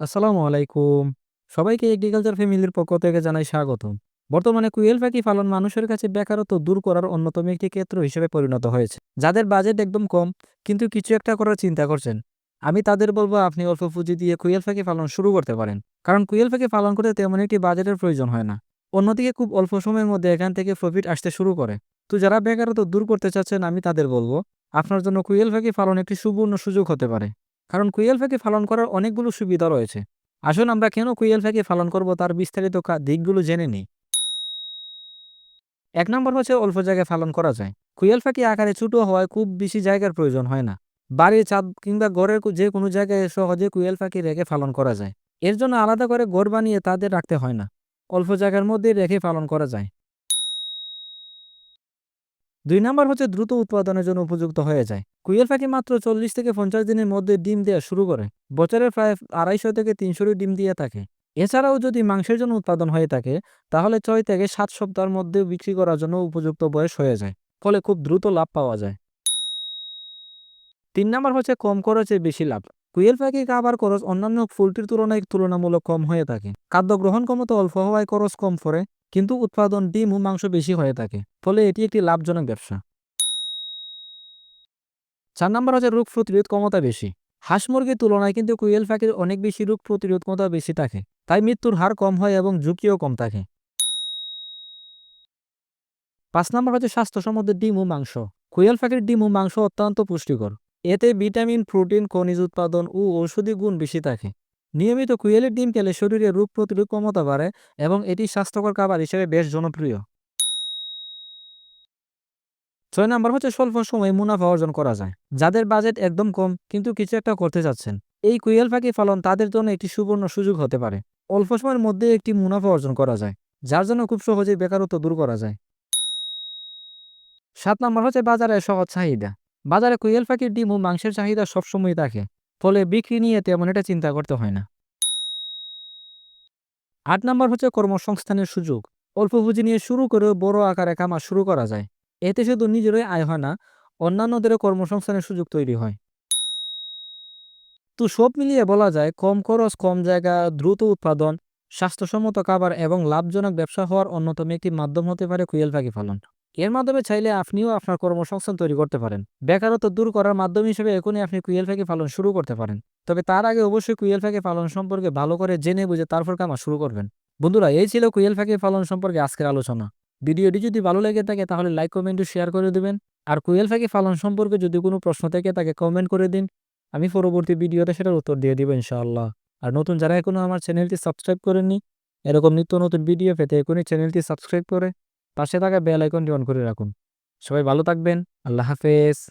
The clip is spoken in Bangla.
আসসালামু আলাইকুম। সবাইকে এগ্রিকালচার ফ্যামিলির পক্ষ থেকে জানাই স্বাগতম। বর্তমানে কুয়েল পাখি পালন মানুষের কাছে বেকারত্ব দূর করার অন্যতম একটি ক্ষেত্র হিসেবে পরিণত হয়েছে। যাদের বাজেট একদম কম কিন্তু কিছু একটা করার চিন্তা করছেন, আমি তাদের বলব আপনি অল্প পুঁজি দিয়ে কুয়েল পাখি পালন শুরু করতে পারেন। কারণ কুয়েল পাখি পালন করতে তেমন একটি বাজেটের প্রয়োজন হয় না। অন্যদিকে খুব অল্প সময়ের মধ্যে এখান থেকে প্রফিট আসতে শুরু করে। তো যারা বেকারত্ব দূর করতে চাচ্ছেন আমি তাদের বলব, আপনার জন্য কুয়েল পাখি পালন একটি সুবর্ণ সুযোগ হতে পারে। কারণ কুইল পাখি পালন করার অনেকগুলো সুবিধা রয়েছে। আসুন আমরা কেন কুইল পাখি পালন করব তার বিস্তারিত দিকগুলো জেনে নিই। এক নম্বর হচ্ছে অল্প জায়গায় পালন করা যায়। কুইল পাখি আকারে ছোট হওয়ায় খুব বেশি জায়গার প্রয়োজন হয় না। বাড়ির ছাদ কিংবা ঘরের যে কোনো জায়গায় সহজে কুইল পাখি রেখে পালন করা যায়। এর জন্য আলাদা করে ঘর বানিয়ে তাদের রাখতে হয় না। অল্প জায়গার মধ্যে রেখে পালন করা যায়। দুই নম্বর হচ্ছে দ্রুত উৎপাদনের জন্য উপযুক্ত হয়ে যায়। কুইল পাখি মাত্র চল্লিশ থেকে পঞ্চাশ দিনের মধ্যে ডিম দেওয়া শুরু করে। বছরে প্রায় আড়াইশো থেকে তিনশোটি ডিম দিয়ে থাকে। এছাড়াও যদি মাংসের জন্য উৎপাদন হয়ে থাকে, তাহলে ছয় থেকে সাত সপ্তাহের মধ্যে বিক্রি করার জন্য উপযুক্ত বয়স হয়ে যায়, ফলে খুব দ্রুত লাভ পাওয়া যায়। তিন নম্বর হচ্ছে কম খরচে বেশি লাভ। কুইল পাখি খাবার খরচ অন্যান্য পোলট্রির তুলনায় তুলনামূলক কম হয়ে থাকে। খাদ্য গ্রহণ ক্ষমতা অল্প হওয়ায় খরচ কম পড়ে। কিন্তু উৎপাদন ডিম ও মাংস বেশি হয়ে থাকে, ফলে এটি একটি লাভজনক ব্যবসা। চার নম্বর হচ্ছে রোগ প্রতিরোধ ক্ষমতা বেশি। হাঁস মুরগির তুলনায় কিন্তু কুয়েল পাখির অনেক বেশি রোগ প্রতিরোধ ক্ষমতা বেশি থাকে, তাই মৃত্যুর হার কম হয় এবং ঝুঁকিও কম থাকে। পাঁচ নম্বর হচ্ছে স্বাস্থ্যসম্মত ডিম ও মাংস। কুয়েল পাখির ডিম ও মাংস অত্যন্ত পুষ্টিকর। এতে ভিটামিন, প্রোটিন, খনিজ উৎপাদন ও ঔষধি গুণ বেশি থাকে। নিয়মিত কুয়েলের ডিম খেলে শরীরে রোগ প্রতিরোধ ক্ষমতা বাড়ে এবং এটি স্বাস্থ্যকর খাবার হিসেবে বেশ জনপ্রিয়। ছয় নাম্বার হচ্ছে স্বল্প সময়ে মুনাফা অর্জন করা যায়। যাদের বাজেট একদম কম, কিন্তু কিছু একটা করতে চাচ্ছেন। এই কুয়েল পাখি ফলন তাদের জন্য একটি সুবর্ণ সুযোগ হতে পারে। অল্প সময়ের মধ্যে একটি মুনাফা অর্জন করা যায়, যার জন্য খুব সহজেই বেকারত্ব দূর করা যায়। সাত নম্বর হচ্ছে বাজারে সহজ চাহিদা। বাজারে কুয়েল পাখির ডিম ও মাংসের চাহিদা সবসময় থাকে। ফলে বিক্রি নিয়ে তেমন এটা চিন্তা করতে হয় না। আট নম্বর হচ্ছে কর্মসংস্থানের সুযোগ। অল্প পুঁজি নিয়ে শুরু করে বড় আকারে কামা শুরু করা যায়। এতে শুধু নিজেরই আয় হয় না, অন্যান্যদেরও কর্মসংস্থানের সুযোগ তৈরি হয়। তো সব মিলিয়ে বলা যায়, কম খরচ, কম জায়গা, দ্রুত উৎপাদন, স্বাস্থ্যসম্মত খাবার এবং লাভজনক ব্যবসা হওয়ার অন্যতম একটি মাধ্যম হতে পারে কুইল পাখি পালন এর মাধ্যমে চাইলে আপনিও আপনার কর্মসংস্থান তৈরি করতে পারেন। বেকারত্ব দূর করার মাধ্যম হিসেবে এখনই আপনি কুইল পাখি পালন শুরু করতে পারেন। তবে তার আগে অবশ্যই কুইল পাখি পালন সম্পর্কে ভালো করে জেনে বুঝে তারপর কামা শুরু করবেন। বন্ধুরা, এই ছিল কুইল পাখি পালন সম্পর্কে আজকের আলোচনা। ভিডিওটি যদি ভালো লেগে থাকে তাহলে লাইক, কমেন্ট শেয়ার করে দেবেন। আর কুইল পাখি পালন সম্পর্কে যদি কোনো প্রশ্ন থেকে তাকে কমেন্ট করে দিন। আমি পরবর্তী ভিডিওতে সেটার উত্তর দিয়ে দিব ইনশাআল্লাহ। আর নতুন যারা এখনও আমার চ্যানেলটি সাবস্ক্রাইব করেননি, এরকম নিত্য নতুন ভিডিও পেতে এখনই চ্যানেলটি সাবস্ক্রাইব করে পাশে থাকা বেল আইকনটি অন করে রাখুন। সবাই ভালো থাকবেন। আল্লাহ হাফেজ।